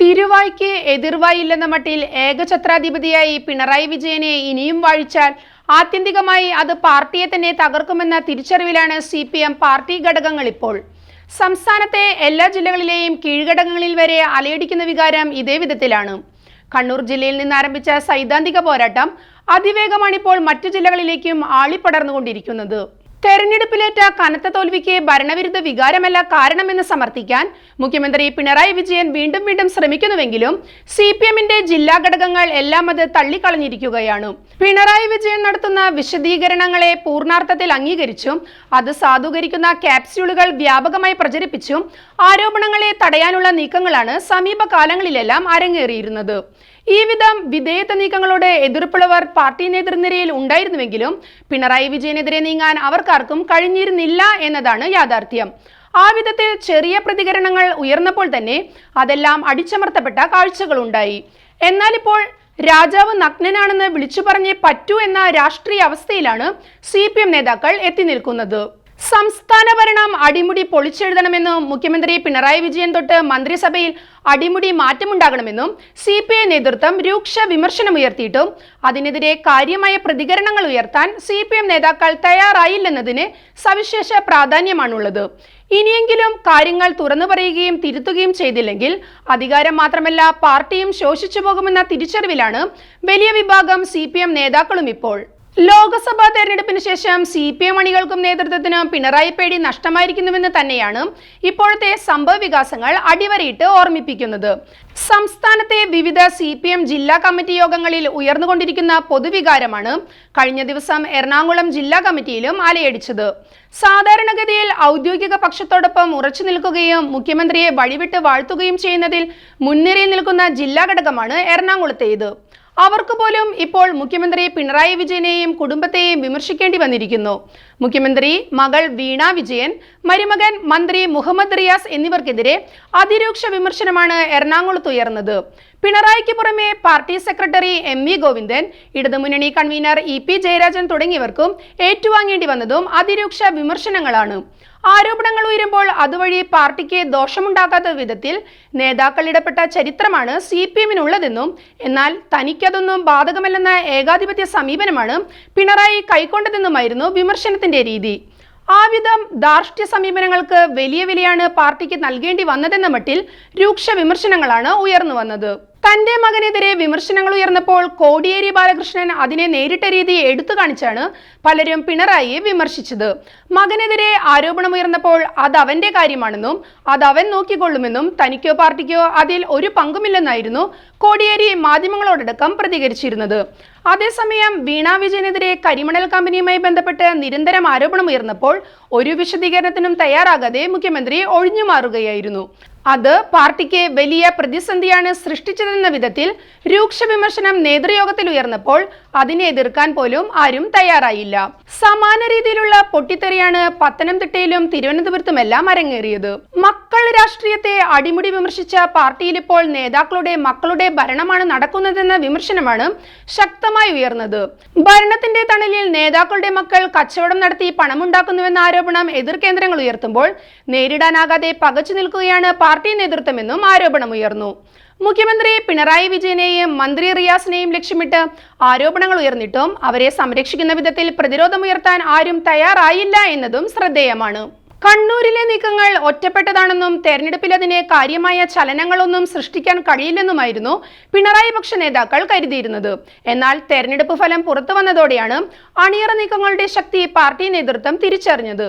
തിരുവായ്ക്ക് എതിർവായില്ലെന്ന മട്ടിൽ ഏകഛത്രാധിപതിയായി പിണറായി വിജയനെ ഇനിയും വാഴിച്ചാൽ ആത്യന്തികമായി അത് പാർട്ടിയെ തന്നെ തകർക്കുമെന്ന തിരിച്ചറിവിലാണ് സി പി എം പാർട്ടി ഘടകങ്ങൾ ഇപ്പോൾ. സംസ്ഥാനത്തെ എല്ലാ ജില്ലകളിലെയും കീഴ്ഘടകങ്ങളിൽ വരെ അലയടിക്കുന്ന വികാരം ഇതേ വിധത്തിലാണ്. കണ്ണൂർ ജില്ലയിൽ നിന്ന് ആരംഭിച്ച സൈദ്ധാന്തിക പോരാട്ടം അതിവേഗമാണിപ്പോൾ മറ്റു ജില്ലകളിലേക്കും ആളിപ്പടർന്നുകൊണ്ടിരിക്കുന്നത്. തെരഞ്ഞെടുപ്പിലേറ്റ കനത്ത തോൽവിക്ക് ഭരണവിരുദ്ധ വികാരമല്ല കാരണമെന്ന് സമർത്ഥിക്കാൻ മുഖ്യമന്ത്രി പിണറായി വിജയൻ വീണ്ടും വീണ്ടും ശ്രമിക്കുന്നുവെങ്കിലും സി പി എമ്മിന്റെ ജില്ലാ ഘടകങ്ങൾ എല്ലാം അത് തള്ളിക്കളഞ്ഞിരിക്കുകയാണ്. പിണറായി വിജയൻ നടത്തുന്ന വിശദീകരണങ്ങളെ പൂർണാർത്ഥത്തിൽ അംഗീകരിച്ചും അത് സാധൂകരിക്കുന്ന ക്യാപ്സ്യൂളുകൾ വ്യാപകമായി പ്രചരിപ്പിച്ചും ആരോപണങ്ങളെ തടയാനുള്ള നീക്കങ്ങളാണ് സമീപകാലങ്ങളിലെല്ലാം അരങ്ങേറിയിരുന്നത്. ഈ വിധം വിധേയത്വ നീക്കങ്ങളോട് എതിർപ്പുള്ളവർ പാർട്ടി നേതൃനിരയിൽ ഉണ്ടായിരുന്നുവെങ്കിലും പിണറായി വിജയനെതിരെ നീങ്ങാൻ അവർക്കാർക്കും കഴിഞ്ഞിരുന്നില്ല എന്നതാണ് യാഥാർത്ഥ്യം. ആ വിധത്തിൽ ചെറിയ പ്രതികരണങ്ങൾ ഉയർന്നപ്പോൾ തന്നെ അതെല്ലാം അടിച്ചമർത്തപ്പെട്ട കാഴ്ചകളുണ്ടായി. എന്നാൽ ഇപ്പോൾ രാജാവ് നഗ്നനാണെന്ന് വിളിച്ചു പറഞ്ഞേ പറ്റൂ എന്ന രാഷ്ട്രീയ അവസ്ഥയിലാണ് സി നേതാക്കൾ എത്തി നിൽക്കുന്നത്. സംസ്ഥാന ഭരണം അടിമുടി പൊളിച്ചെഴുതണമെന്നും മുഖ്യമന്ത്രി പിണറായി വിജയൻ തൊട്ട് മന്ത്രിസഭയിൽ അടിമുടി മാറ്റമുണ്ടാകണമെന്നും സി പി ഐ നേതൃത്വം രൂക്ഷ വിമർശനമുയർത്തിയിട്ടും അതിനെതിരെ കാര്യമായ പ്രതികരണങ്ങൾ ഉയർത്താൻ സി പി എം നേതാക്കൾ തയ്യാറായില്ലെന്നതിന് സവിശേഷ പ്രാധാന്യമാണുള്ളത്. ഇനിയെങ്കിലും കാര്യങ്ങൾ തുറന്നു പറയുകയും തിരുത്തുകയും ചെയ്തില്ലെങ്കിൽ അധികാരം മാത്രമല്ല പാർട്ടിയും ശോഷിച്ചു പോകുമെന്ന തിരിച്ചറിവിലാണ് വലിയ വിഭാഗം സി നേതാക്കളും ഇപ്പോൾ. ലോക്സഭാ തെരഞ്ഞെടുപ്പിന് ശേഷം സി പി എം അണികൾക്കും നേതൃത്വത്തിന് പിണറായി പേടി നഷ്ടമായിരിക്കുന്നുവെന്ന് തന്നെയാണ് ഇപ്പോഴത്തെ സംഭവ വികാസങ്ങൾ അടിവരയിട്ട് ഓർമ്മിപ്പിക്കുന്നത്. സംസ്ഥാനത്തെ വിവിധ സി പി എം ജില്ലാ കമ്മിറ്റി യോഗങ്ങളിൽ ഉയർന്നുകൊണ്ടിരിക്കുന്ന പൊതുവികാരമാണ് കഴിഞ്ഞ ദിവസം എറണാകുളം ജില്ലാ കമ്മിറ്റിയിലും അലയടിച്ചത്. സാധാരണഗതിയിൽ ഔദ്യോഗിക പക്ഷത്തോടൊപ്പം ഉറച്ചു നിൽക്കുകയും മുഖ്യമന്ത്രിയെ വഴിവിട്ട് വാഴ്ത്തുകയും ചെയ്യുന്നതിൽ മുൻനിരയിൽ നിൽക്കുന്ന ജില്ലാ ഘടകമാണ് എറണാകുളത്തേത്. അവർക്ക് പോലും ഇപ്പോൾ മുഖ്യമന്ത്രി പിണറായി വിജയനെയും കുടുംബത്തെയും വിമർശിക്കേണ്ടി വന്നിരിക്കുന്നു. മുഖ്യമന്ത്രി മകൾ വീണ വിജയൻ മരുമകൻ മന്ത്രി മുഹമ്മദ് റിയാസ് എന്നിവർക്കെതിരെ അതിരൂക്ഷ വിമർശനമാണ് എറണാകുളത്ത് ഉയർന്നത്. പിണറായിക്ക് പുറമെ party secretary M V Govindan ഇടതുമുന്നണി കൺവീനർ ഇ പി ജയരാജൻ തുടങ്ങിയവർക്കും ഏറ്റുവാങ്ങേണ്ടി വന്നതും അതിരൂക്ഷ വിമർശനങ്ങളാണ്. ആരോപണങ്ങൾ ഉയരുമ്പോൾ അതുവഴി പാർട്ടിക്ക് ദോഷമുണ്ടാക്കാത്ത വിധത്തിൽ നേതാക്കൾ ഇടപെട്ട ചരിത്രമാണ് സി പി എമ്മിനുള്ളതെന്നും എന്നാൽ തനിക്കതൊന്നും ബാധകമല്ലെന്ന ഏകാധിപത്യ സമീപനമാണ് പിണറായി കൈക്കൊണ്ടതെന്നുമായിരുന്നു വിമർശനത്തിന്റെ രീതി. ആ വിധം ധാർഷ്ട്യ സമീപനങ്ങൾക്ക് വലിയ വിലയാണ് പാർട്ടിക്ക് നൽകേണ്ടി വന്നതെന്ന മട്ടിൽ രൂക്ഷ വിമർശനങ്ങളാണ് ഉയർന്നു വന്നത്. തന്റെ മകനെതിരെ വിമർശനങ്ങൾ ഉയർന്നപ്പോൾ കോടിയേരി ബാലകൃഷ്ണൻ അതിനെ നേരിട്ട രീതി എടുത്തു കാണിച്ചാണ് പലരും പിണറായിയെ വിമർശിച്ചത്. മകനെതിരെ ആരോപണമുയർന്നപ്പോൾ അത് അവന്റെ കാര്യമാണെന്നും അത് അവൻ നോക്കിക്കൊള്ളുമെന്നും തനിക്കോ പാർട്ടിക്കോ അതിൽ ഒരു പങ്കുമില്ലെന്നായിരുന്നു കോടിയേരി മാധ്യമങ്ങളോടടക്കം പ്രതികരിച്ചിരുന്നത്. അതേസമയം വീണ വിജയനെതിരെ കരിമണൽ കമ്പനിയുമായി ബന്ധപ്പെട്ട് നിരന്തരം ആരോപണമുയർന്നപ്പോൾ ഒരു വിശദീകരണത്തിനും തയ്യാറാകാതെ മുഖ്യമന്ത്രി ഒഴിഞ്ഞു മാറുകയായിരുന്നു അത് പാർട്ടിക്ക് വലിയ പ്രതിസന്ധിയാണ് സൃഷ്ടിച്ചതെന്ന വിധത്തിൽ രൂക്ഷ വിമർശനം നേതൃയോഗത്തിൽ ഉയർന്നപ്പോൾ അതിനെ എതിർക്കാൻ പോലും ആരും തയ്യാറായില്ല. സമാന രീതിയിലുള്ള പൊട്ടിത്തെറിയാണ് പത്തനംതിട്ടയിലും തിരുവനന്തപുരത്തുമെല്ലാം അരങ്ങേറിയത്. മക്കൾ രാഷ്ട്രീയത്തെ അടിമുടി വിമർശിച്ച പാർട്ടിയിൽ ഇപ്പോൾ നേതാക്കളുടെ മക്കളുടെ ഭരണമാണ് നടക്കുന്നതെന്ന വിമർശനമാണ് ശക്തമായി ഉയർന്നത്. ഭരണത്തിന്റെ തണലിൽ നേതാക്കളുടെ മക്കൾ കച്ചവടം നടത്തി പണമുണ്ടാക്കുന്നുവെന്ന ആരോപണം എതിർ കേന്ദ്രങ്ങൾ ഉയർത്തുമ്പോൾ നേരിടാനാകാതെ പകച്ചു നിൽക്കുകയാണ് പാർട്ടി നേതൃത്വമെന്നും ആരോപണമുയർന്നു മുഖ്യമന്ത്രി പിണറായി വിജയനെയും മന്ത്രി റിയാസിനെയും ലക്ഷ്യമിട്ട് ആരോപണങ്ങൾ ഉയർന്നിട്ടും അവരെ സംരക്ഷിക്കുന്ന വിധത്തിൽ പ്രതിരോധമുയർത്താൻ ആരും തയ്യാറായില്ല എന്നതും ശ്രദ്ധേയമാണ്. കണ്ണൂരിലെ നീക്കങ്ങൾ ഒറ്റപ്പെട്ടതാണെന്നും തെരഞ്ഞെടുപ്പിൽ അതിന് കാര്യമായ ചലനങ്ങളൊന്നും സൃഷ്ടിക്കാൻ കഴിയില്ലെന്നുമായിരുന്നു പിണറായി പക്ഷ നേതാക്കൾ കരുതിയിരുന്നത്. എന്നാൽ തെരഞ്ഞെടുപ്പ് ഫലം പുറത്തു വന്നതോടെയാണ് അണിയറ നീക്കങ്ങളുടെ ശക്തി പാർട്ടി നേതൃത്വം തിരിച്ചറിഞ്ഞത്.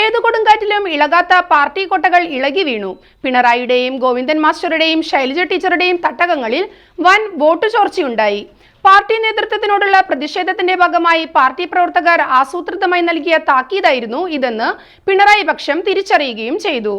ഏതു കൊടുങ്കാറ്റിലും ഇളകാത്ത പാർട്ടി കൊട്ടകൾ ഇളകി വീണു. പിണറായിയുടെയും ഗോവിന്ദൻ മാസ്റ്ററുടെയും ശൈലജ ടീച്ചറുടെയും തട്ടകങ്ങളിൽ വൻ വോട്ട് ചോർച്ചയുണ്ടായി. പാർട്ടി നേതൃത്വത്തിനോടുള്ള പ്രതിഷേധത്തിന്റെ ഭാഗമായി പാർട്ടി പ്രവർത്തകർ ആസൂത്രിതമായി നൽകിയ താക്കീതായിരുന്നു ഇതെന്ന് പിണറായി പക്ഷം തിരിച്ചറിയുകയും ചെയ്തു.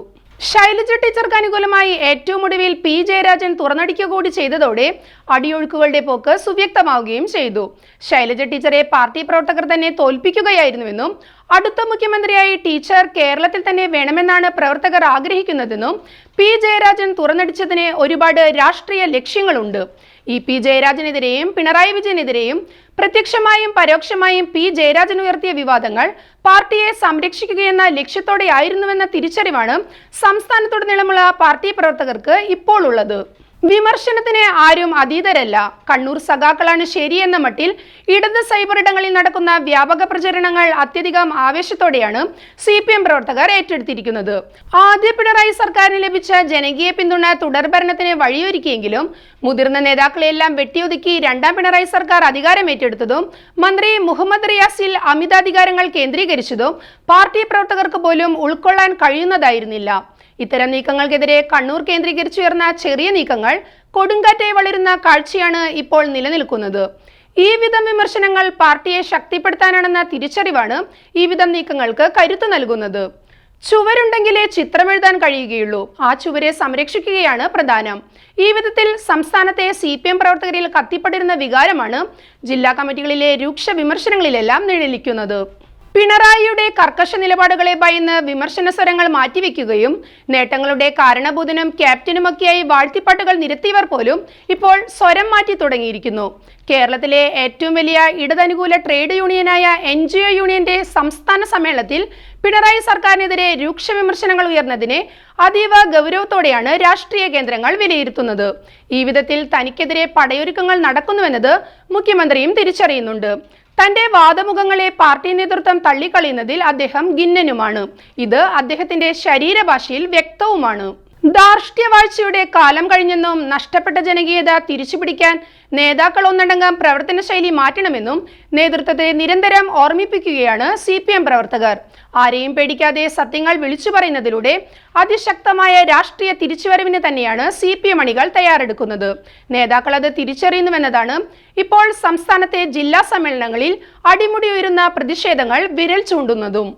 ശൈലജ ടീച്ചർക്ക് അനുകൂലമായി ഏറ്റവും ഒടുവിൽ പി. ജയരാജൻ തുറന്നടിക്കുക കൂടി ചെയ്തതോടെ അടിയൊഴുക്കുകളുടെ പോക്ക് സുവ്യക്തമാവുകയും ചെയ്തു. ശൈലജ ടീച്ചറെ പാർട്ടി പ്രവർത്തകർ തന്നെ തോൽപ്പിക്കുകയായിരുന്നുവെന്നും അടുത്ത മുഖ്യമന്ത്രിയായി ടീച്ചർ കേരളത്തിൽ തന്നെ വേണമെന്നാണ് പ്രവർത്തകർ ആഗ്രഹിക്കുന്നതെന്നും പി. ജയരാജൻ തുറന്നടിച്ചതിന് ഒരുപാട് രാഷ്ട്രീയ ലക്ഷ്യങ്ങളുണ്ട്. ഇ പി ജയരാജനെതിരെയും പിണറായി വിജയനെതിരെയും പ്രത്യക്ഷമായും പരോക്ഷമായും പി ജയരാജൻ ഉയർത്തിയ വിവാദങ്ങൾ പാർട്ടിയെ സംരക്ഷിക്കുകയെന്ന ലക്ഷ്യത്തോടെയായിരുന്നുവെന്ന തിരിച്ചറിവാണ് സംസ്ഥാനത്തുടനീളമുള്ള പാർട്ടി പ്രവർത്തകർക്ക് ഇപ്പോൾ ഉള്ളത്. വിമർശനത്തിന് ആരും അതീതരല്ല. കണ്ണൂർ സഖാക്കളാണ് ശരിയെന്ന മട്ടിൽ ഇടത് സൈബർ ഇടങ്ങളിൽ നടക്കുന്ന വ്യാപക പ്രചരണങ്ങൾ അത്യധികം ആവേശത്തോടെയാണ് സി പി എം പ്രവർത്തകർ ഏറ്റെടുത്തിരിക്കുന്നത്. ആദ്യ പിണറായി സർക്കാരിന് ലഭിച്ച ജനകീയ പിന്തുണ തുടർഭരണത്തിന് വഴിയൊരുക്കിയെങ്കിലും മുതിർന്ന നേതാക്കളെല്ലാം വെട്ടിയൊതുക്കി രണ്ടാം പിണറായി സർക്കാർ അധികാരം ഏറ്റെടുത്തതും മന്ത്രി മുഹമ്മദ് റിയാസിൽ അമിതാധികാരങ്ങൾ കേന്ദ്രീകരിച്ചതും പാർട്ടി പ്രവർത്തകർക്ക് പോലും ഉൾക്കൊള്ളാൻ കഴിയുന്നതായിരുന്നില്ല. ഇത്തരം നീക്കങ്ങൾക്കെതിരെ കണ്ണൂർ കേന്ദ്രീകരിച്ചുയർന്ന ചെറിയ നീക്കങ്ങൾ കൊടുങ്കാറ്റായി വളരുന്ന കാഴ്ചയാണ് ഇപ്പോൾ നിലനിൽക്കുന്നത്. ഈ വിധം വിമർശനങ്ങൾ പാർട്ടിയെ ശക്തിപ്പെടുത്താനാണെന്ന തിരിച്ചറിവാണ് ഈ വിധം നീക്കങ്ങൾക്ക് കരുത്ത് നൽകുന്നത്. ചുവരുണ്ടെങ്കിലേ ചിത്രമെഴുതാൻ കഴിയുകയുള്ളൂ. ആ ചുവരെ സംരക്ഷിക്കുകയാണ് പ്രധാനം. ഈ വിധത്തിൽ സംസ്ഥാനത്തെ സി പി എം പ്രവർത്തകരിൽ കത്തിപ്പടരുന്ന വികാരമാണ് ജില്ലാ കമ്മിറ്റികളിലെ രൂക്ഷ വിമർശനങ്ങളിലെല്ലാം നിഴലിക്കുന്നത്. പിണറായിയുടെ കർക്കശ നിലപാടുകളെ ഭയന്ന് വിമർശന സ്വരങ്ങൾ മാറ്റിവെക്കുകയും നേട്ടങ്ങളുടെ കാരണഭൂതനും ക്യാപ്റ്റനുമൊക്കെയായി വാഴ്ത്തിപ്പാട്ടുകൾ നിരത്തിയവർ പോലും ഇപ്പോൾ സ്വരം മാറ്റി തുടങ്ങിയിരിക്കുന്നു. കേരളത്തിലെ ഏറ്റവും വലിയ ഇടതനുകൂല ട്രേഡ് യൂണിയനായ എൻ ജി ഒ യൂണിയന്റെ സംസ്ഥാന സമ്മേളനത്തിൽ പിണറായി സർക്കാരിനെതിരെ രൂക്ഷ വിമർശനങ്ങൾ ഉയർന്നതിനെ അതീവ ഗൗരവത്തോടെയാണ് രാഷ്ട്രീയ കേന്ദ്രങ്ങൾ വിലയിരുത്തുന്നത്. ഈ വിധത്തിൽ തനിക്കെതിരെ പടയൊരുക്കങ്ങൾ നടക്കുന്നുവെന്നത് മുഖ്യമന്ത്രിയും തിരിച്ചറിയുന്നുണ്ട്. തന്റെ വാദമുഖങ്ങളെ പാർട്ടി നേതൃത്വം തള്ളിക്കളയുന്നതിൽ അദ്ദേഹം ഗിന്നനുമാണ്. ഇത് അദ്ദേഹത്തിന്റെ ശരീരഭാഷയിൽ വ്യക്തവുമാണ്. ധാർഷ്ട്യവാഴ്ചയുടെ കാലം കഴിഞ്ഞെന്നും നഷ്ടപ്പെട്ട ജനകീയത തിരിച്ചുപിടിക്കാൻ നേതാക്കൾ ഒന്നടങ്കം പ്രവർത്തന ശൈലി മാറ്റണമെന്നും നേതൃത്വത്തെ നിരന്തരം ഓർമ്മിപ്പിക്കുകയാണ് സി പി എം പ്രവർത്തകർ. ആരെയും പേടിക്കാതെ സത്യങ്ങൾ വിളിച്ചു പറയുന്നതിലൂടെ അതിശക്തമായ രാഷ്ട്രീയ തിരിച്ചുവരവിന് തന്നെയാണ് സി പി എം അണികൾ തയ്യാറെടുക്കുന്നത്. നേതാക്കൾ അത് തിരിച്ചറിയുന്നുവെന്നതാണ് ഇപ്പോൾ സംസ്ഥാനത്തെ ജില്ലാ സമ്മേളനങ്ങളിൽ അടിമുടി ഉയരുന്ന പ്രതിഷേധങ്ങൾ വിരൽ ചൂണ്ടുന്നതും.